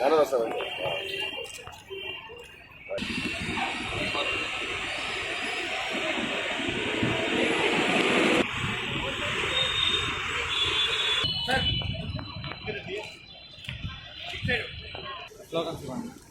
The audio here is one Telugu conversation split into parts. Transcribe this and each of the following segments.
ಧನದ ಸರ್ పైనీర్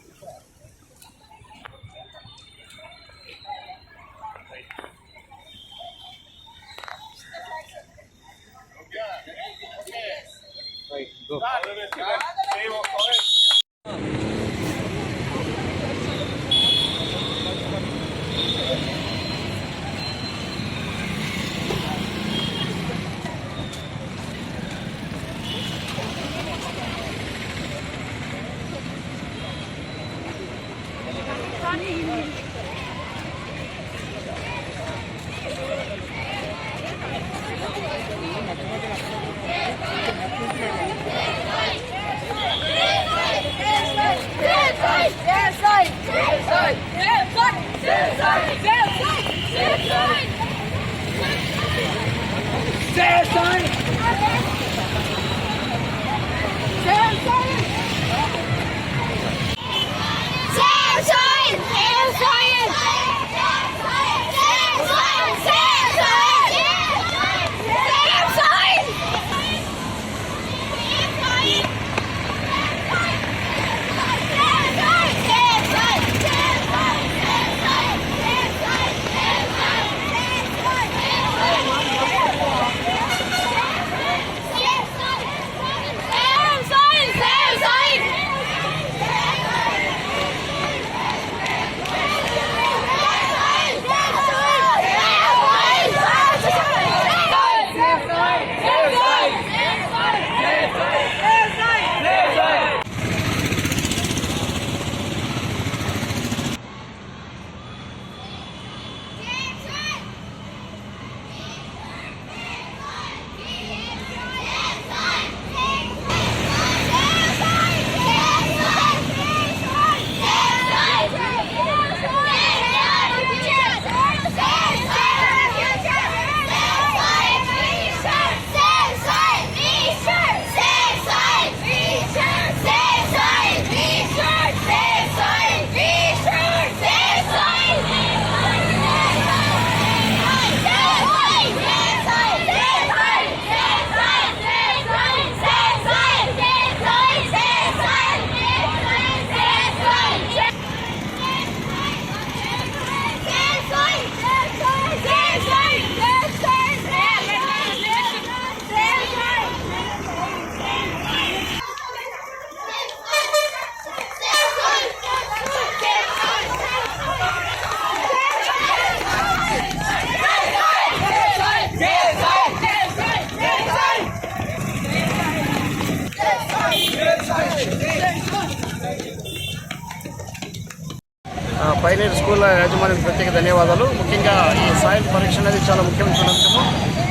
మనకు ప్రత్యేక ధన్యవాదాలు. ముఖ్యంగా ఈ సాయిల్ పరీక్ష అనేది చాలా ముఖ్యమైన అంశము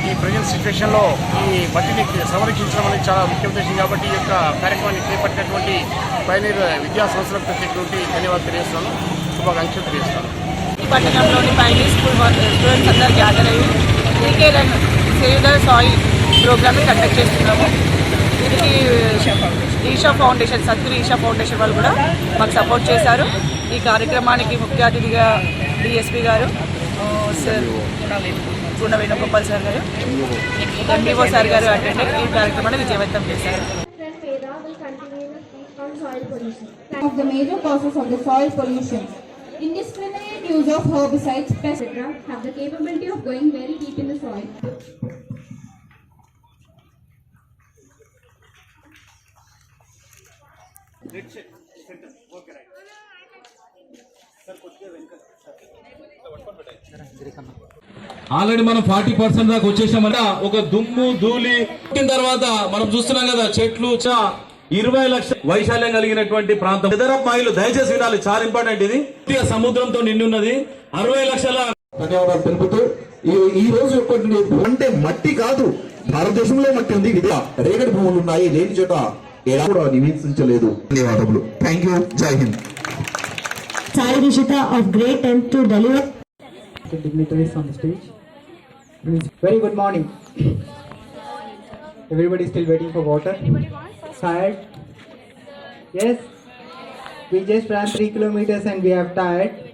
ఈ ప్రజెంట్ సిచ్యువేషన్లో ఈ మట్టిని సంరక్షించడం అనేది చాలా ముఖ్య ఉద్దేశం కాబట్టి ఈ యొక్క కార్యక్రమాన్ని చేపట్టినటువంటి పైనీర్ విద్యా సంస్థలకు ప్రత్యేకటువంటి ధన్యవాదాలు తెలియజేస్తాను. శుభాకాంక్షలు తెలియజేస్తాను. ఈ పట్టణంలోని పైనీర్ స్కూల్ స్టూడెంట్స్ అందరూ గ్యాదర్ అయ్యి టీకే సేవ్ ద సాయిల్ ప్రోగ్రామ్ని కండక్ట్ చేస్తున్నాము. దీనికి ఈషా ఫౌండేషన్ సద్గురు ఈషా ఫౌండేషన్ వాళ్ళు కూడా మాకు సపోర్ట్ చేశారు. ఈ కార్యక్రమానికి ముఖ్య అతిథిగా డిఎస్పి గారు సార్ గుణ వేణుగోపాల్ సార్ గారు ఎండిఓ సార్ గారు అటెండ్ ఈ కార్యక్రమాన్ని విజయవంతం చేశారు of the major causes of the soil pollution. Indiscriminate use of herbicides, pesticides, etc. have the capability of going very deep in the soil. Let's already మనం ఫార్టీ పర్సెంట్ దాకా వచ్చేసామన్న ఒక దుమ్ము ధూళి పుట్టిన తర్వాత మనం చూస్తున్నాం కదా చెట్లు చా ఇరవై లక్షల వైశాల్యం కలిగినటువంటి ప్రాంతం. ఇతరపు మహిళలు దయచేసి వినాలి చాలా ఇంపార్టెంట్ ఇది. పూర్తిగా సముద్రంతో నిండి ఉన్నది అరవై లక్షల ధన్యవాదాలు తెలుపుతూ ఈ రోజు అంటే మట్టి కాదు భారతదేశంలో మట్టి ఉంది. విధ రేగడి భూములు ఉన్నాయి లేని చోట ఎలా కూడా నివేదించలేదు ధన్యవాదములు. Thank you Jai Hind Sai Rishita of grade 10th to deliver the dignitaries on the stage. Very good morning. Everybody is still waiting for water? Tired? Yes? We just ran 3 kilometers and we have tired.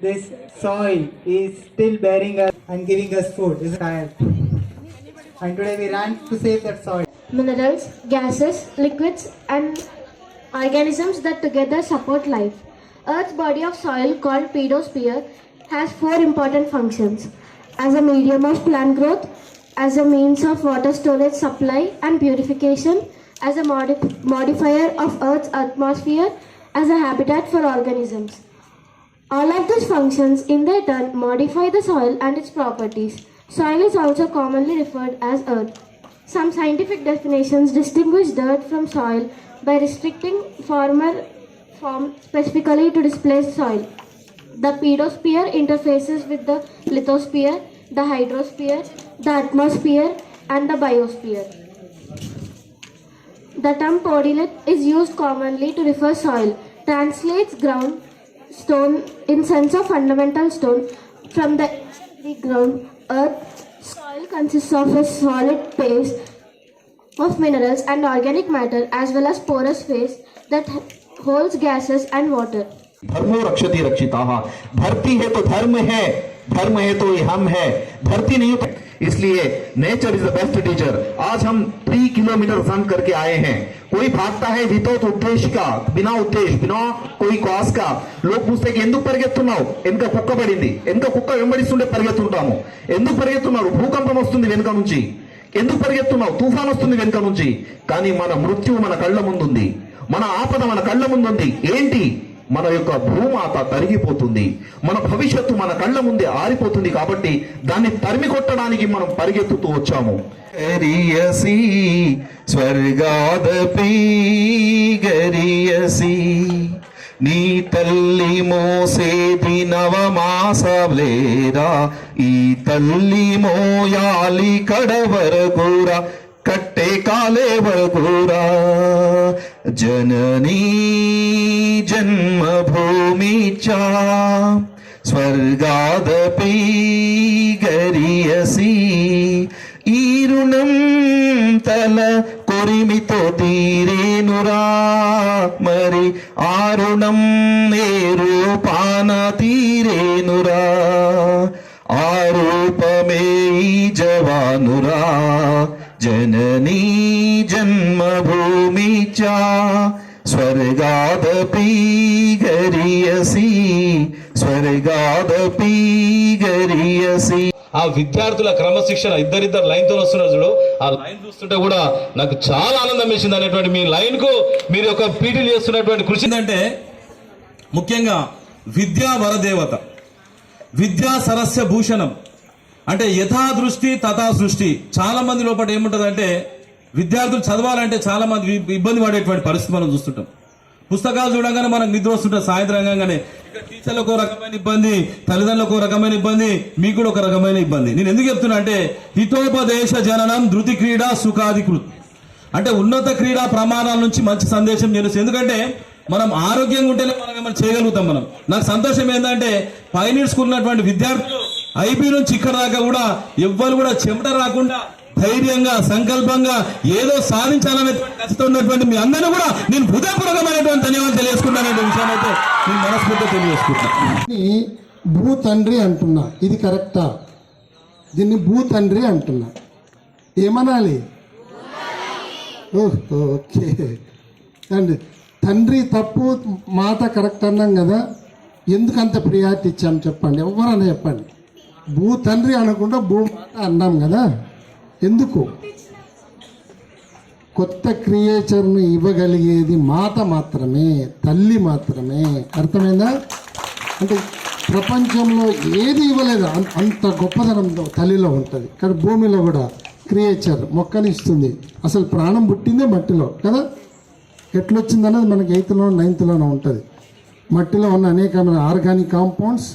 This soil is still bearing us and giving us food. Is it tired. And today we ran to save that soil. Minerals, gases, liquids, and organisms that together support life. Earth's body of soil called pedosphere has four important functions. As a medium of plant growth, as a means of water storage supply and purification, as a modi- modifier of Earth's atmosphere, as a habitat for organisms. All of these functions in their turn modify the soil and its properties. Soil is also commonly referred as earth. Some scientific definitions distinguish dirt from soil by restricting former form specifically to displaced soil. The pedosphere interfaces with the lithosphere, the hydrosphere, the atmosphere, and the biosphere. The term podolith is used commonly to refer soil, translates ground stone in sense of fundamental stone from the, the ground earth. Soil consists of a solid base of minerals and organic matter as well as porous phase that holds gases and water. धर्मो रक्षति रक्षिता धरती है तो धर्म है धर्म है तो ये हम है धरती नहीं तो इसलिए nature is the best teacher आज हम थ्री किलोमीटर रन करके आए हैं कोई भागता है वितौत उद्देश्य का बिना उद्देश्य बिना कोई కాస్ కా లోక్ పూస్తే ఎందుకు పరిగెత్తున్నావు వెనుక కుక్క పడింది వెనుక కుక్క వెంబడిస్తుంటే పరిగెత్తుంటాము ఎందుకు పరిగెత్తున్నారు భూకంపం వస్తుంది వెనుక నుంచి ఎందుకు పరిగెత్తున్నావు తుఫాన్ వస్తుంది వెనుక నుంచి కానీ మన మృత్యువు మన కళ్ళ ముందుంది మన ఆపద మన కళ్ళ ముందుంది ఏంటి మన యొక్క భూమాత తరిగిపోతుంది. మన భవిష్యత్తు మన కళ్ళ ముందే ఆరిపోతుంది కాబట్టి దాన్ని తరిమి కొట్టడానికి మనం పరిగెత్తుతూ వచ్చాము. గరియసి స్వర్గాదపి గరియసి నీ తల్లి మోసేది నవమాసలేరా ఈ తల్లి మోయాలి కడవరగూరా కట్టే కాలే వరగూరా జననీ జన్మభూమి చా స్వర్గాదపి గరియసి ఈ రుణం తల కొరిమితో తీరేనురా మరి ఆ రుణం ఏ రూపాన తీరేనురా ఆ రూపమే ఈ జవానురా జననీ జన్మభూమి చా స్వర్గాదపి గరియసి స్వర్గాదపి గరియసి ఆ విద్యార్థుల క్రమశిక్షణ ఇద్దరిద్దరు లైన్తో వస్తున్నారు చూడు. ఆ లైన్ చూస్తుంటే కూడా నాకు చాలా ఆనందం వేసింది అనేటువంటి మీ లైన్కు మీరు ఒక పీటీలు చేస్తున్నటువంటి కృషి. ఏంటంటే ముఖ్యంగా విద్యా వరదేవత విద్యా సరస్య భూషణం అంటే యథా దృష్టి తథా సృష్టి చాలా మంది లోపల ఏముంటదంటే విద్యార్థులు చదవాలంటే చాలా మంది ఇబ్బంది పడేటువంటి పరిస్థితి మనం చూస్తుంటాం. పుస్తకాలు చూడంగానే మనకు నిద్ర వస్తుంటుంది. సాయంత్రం కాగానే ఇక్కడ టీచర్లకు ఒక రకమైన ఇబ్బంది తల్లిదండ్రులకు ఒక రకమైన ఇబ్బంది మీకు కూడా ఒక రకమైన ఇబ్బంది. నేను ఎందుకు చెప్తున్నా అంటే హితోపదేశ జననం ధృతి క్రీడా సుఖాధికృత్. అంటే ఉన్నత క్రీడా ప్రమాణాల నుంచి మంచి సందేశం తెలుసు ఎందుకంటే మనం ఆరోగ్యంగా ఉంటేనే మనం ఏమైనా చేయగలుగుతాం మనం. నాకు సంతోషం ఏంటంటే పైనీర్ ఉన్నటువంటి విద్యార్థులు ఐబీ నుంచి ఇక్కడ దాకా కూడా ఎవ్వరు కూడా చెమట రాకుండా ధైర్యంగా సంకల్పంగా ఏదో సాధించాలనే ఉన్నటువంటి మీ అందరినీ కూడా నేను హృదయపూర్వకమైనటువంటి ధన్యవాదాలు తెలియజేసుకున్నాను విషయాన్ని అయితే నేను మనస్ఫూర్తిగా తెలియజేసుకుంటాను భూ తండ్రి అంటున్నా. ఇది కరెక్టా? దీన్ని భూ తండ్రి అంటున్నా. ఏమనాలి? ఓకే. అండి తండ్రి తప్పు మాట కరెక్ట్ అన్నాం కదా ఎందుకు అంత ప్రియారిటీ ఇచ్చాం చెప్పండి? ఎవరన్నా చెప్పండి. భూ తండ్రి అనకుండా భూ మాట అన్నాం కదా. ఎందుకు? కొత్త క్రియేచర్ని ఇవ్వగలిగేది మాత మాత్రమే తల్లి మాత్రమే. అర్థమైందా? అంటే ప్రపంచంలో ఏది ఇవ్వలేదు. అంత గొప్పదనంతో తల్లిలో ఉంటుంది. కానీ భూమిలో కూడా క్రియేచర్ మొక్కని ఇస్తుంది. అసలు ప్రాణం పుట్టిందే మట్టిలో కదా? ఎట్లొచ్చింది అనేది మనకి ఎయిత్లో నైన్త్లోనే ఉంటుంది. మట్టిలో ఉన్న అనేకమైన ఆర్గానిక్ కాంపౌండ్స్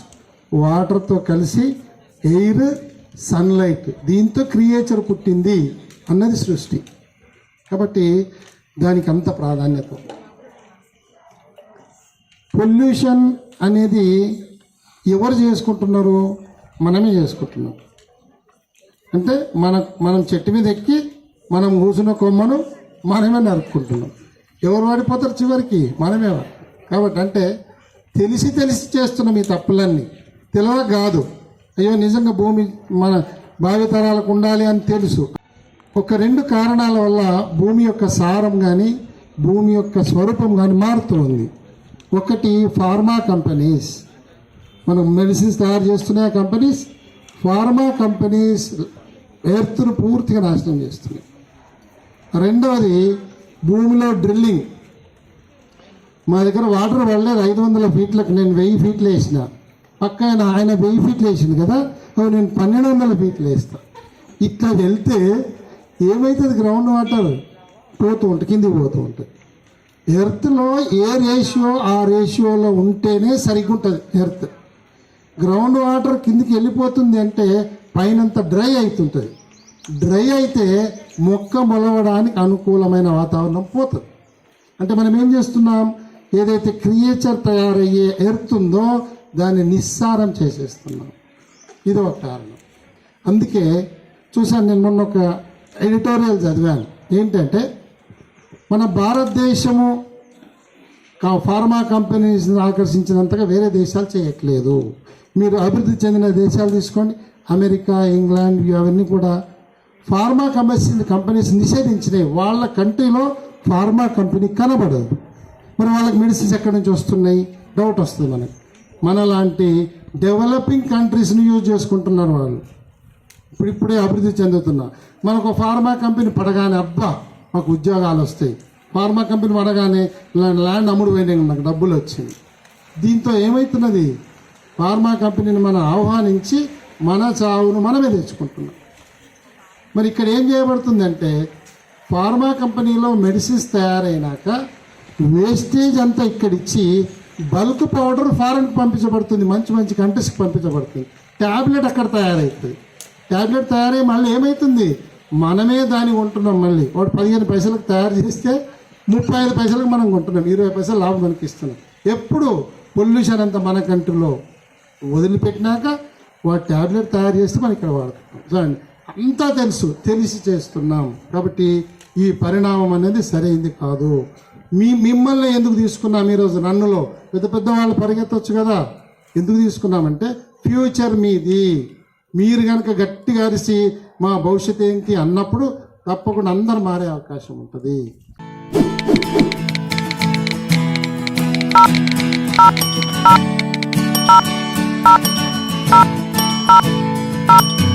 వాటర్తో కలిసి ఎయిర్ సన్లైట్ దీంతో క్రియేచర్ పుట్టింది అన్నది సృష్టి. కాబట్టి దానికి అంత ప్రాధాన్యత. పొల్యూషన్ అనేది ఎవరు చేసుకుంటున్నారు? మనమే చేసుకుంటున్నాం. అంటే మన మనం చెట్టు మీద ఎక్కి మనం కూసిన కొమ్మను మనమే నరుక్కుంటున్నాం. ఎవరు వాడిపోతారు చివరికి? మనమే కాబట్టి అంటే తెలిసి తెలిసి చేస్తున్నాం ఈ తప్పులన్నీ. తెలివ కాదు. అయ్యో నిజంగా భూమి మన భావితరాలకు ఉండాలి అని తెలుసు. ఒక రెండు కారణాల వల్ల భూమి యొక్క సారం కానీ భూమి యొక్క స్వరూపం కానీ మారుతూ ఉంది ఒకటి ఫార్మా కంపెనీస్. మనం మెడిసిన్స్ తయారు చేస్తున్న కంపెనీస్ ఫార్మా కంపెనీస్ ఎర్త్ను పూర్తిగా నాశనం చేస్తున్నాయి. రెండవది భూమిలో డ్రిల్లింగ్. మా దగ్గర వాటర్ పడలేదు ఐదు వందల ఫీట్లకు నేను వెయ్యి ఫీట్లు వేసిన. పక్క ఆయన ఆయన వెయ్యి ఫీట్లు వేసింది కదా నేను పన్నెండు వందల ఫీట్లు వేస్తా. ఇట్లా వెళ్తే ఏమవుతుంది గ్రౌండ్ వాటర్ పోతూ ఉంటుంది కిందికి పోతూ ఉంటుంది ఎర్త్లో ఏ రేషియో ఆ రేషియోలో ఉంటేనే సరిగ్గా ఉంటుంది ఎర్త్ గ్రౌండ్ వాటర్ కిందికి వెళ్ళిపోతుంది అంటే పైనంత డ్రై అవుతుంటుంది డ్రై అయితే మొక్క మొలవడానికి అనుకూలమైన వాతావరణం పోతుంది. అంటే మనం ఏం చేస్తున్నాం? ఏదైతే క్రియేచర్ తయారయ్యే ఎర్త్ ఉందో దాన్ని నిస్సారం చేసేస్తున్నాం. ఇది ఒక కారణం. అందుకే చూశాను నేను మొన్న ఒక ఎడిటోరియల్ చదివాను. ఏంటంటే మన భారతదేశము కా- ఫార్మా కంపెనీస్ని ఆకర్షించినంతగా వేరే దేశాలు చేయట్లేదు. మీరు అభివృద్ధి చెందిన దేశాలు తీసుకోండి. అమెరికా ఇంగ్లాండ్ అవన్నీ కూడా ఫార్మా కంపెనీస్ కంపెనీస్ నిషేధించినాయి వాళ్ళ కంట్రీలో ఫార్మా కంపెనీ కనబడదు. మరి వాళ్ళకి మెడిసిన్స్ ఎక్కడి నుంచి వస్తున్నాయి? డౌట్ వస్తుంది మనకి. మనలాంటి డెవలపింగ్ కంట్రీస్ని యూజ్ చేసుకుంటున్నారు వాళ్ళు. ఇప్పుడు ఇప్పుడే అభివృద్ధి చెందుతున్నా. మనకు ఒక ఫార్మా కంపెనీ పడగానే అబ్బా మాకు ఉద్యోగాలు వస్తాయి. ఫార్మా కంపెనీ పడగానే ల్యాండ్ అమ్ముడు పోయినాయి నాకు డబ్బులు వచ్చింది. దీంతో ఏమవుతున్నది ఫార్మా కంపెనీని మనం ఆహ్వానించి మన చావును మనమే తెచ్చుకుంటున్నాం. మరి ఇక్కడ ఏం చేయబడుతుందంటే ఫార్మా కంపెనీలో మెడిసిన్స్ తయారైనాక వేస్టేజ్ అంతా ఇక్కడ ఇచ్చి బల్క్ పౌడర్ ఫారెన్కి పంపించబడుతుంది మంచి మంచి కంట్రీస్కి పంపించబడుతుంది. ట్యాబ్లెట్ అక్కడ తయారవుతుంది ట్యాబ్లెట్ తయారై మళ్ళీ ఏమవుతుంది మనమే దాన్ని కొంటున్నాం మళ్ళీ. వాడు పదిహేను పైసలకు తయారు చేస్తే ముప్పై ఐదు పైసలకు మనం కొంటున్నాం. ఇరవై పైసలు లాభం మనకి ఇస్తున్నాం ఎప్పుడు? పొల్యూషన్ అంతా మన కంట్రీలో వదిలిపెట్టినాక వాడు ట్యాబ్లెట్ తయారు చేస్తే మనం ఇక్కడ వాడుతున్నాం చూడండి అంతా తెలుసు తెలిసి చేస్తున్నాం. కాబట్టి ఈ పరిణామం అనేది సరైంది కాదు. మీ మిమ్మల్ని ఎందుకు తీసుకున్నాం ఈరోజు నన్నులో? పెద్ద పెద్ద వాళ్ళు పరిగెత్తవచ్చు కదా. ఎందుకు తీసుకున్నామంటే ఫ్యూచర్ మీది. మీరు కనుక గట్టిగా అరిసి మా భవిష్యత్ ఏంటి అన్నప్పుడు తప్పకుండా అందరు మారే అవకాశం ఉంటుంది.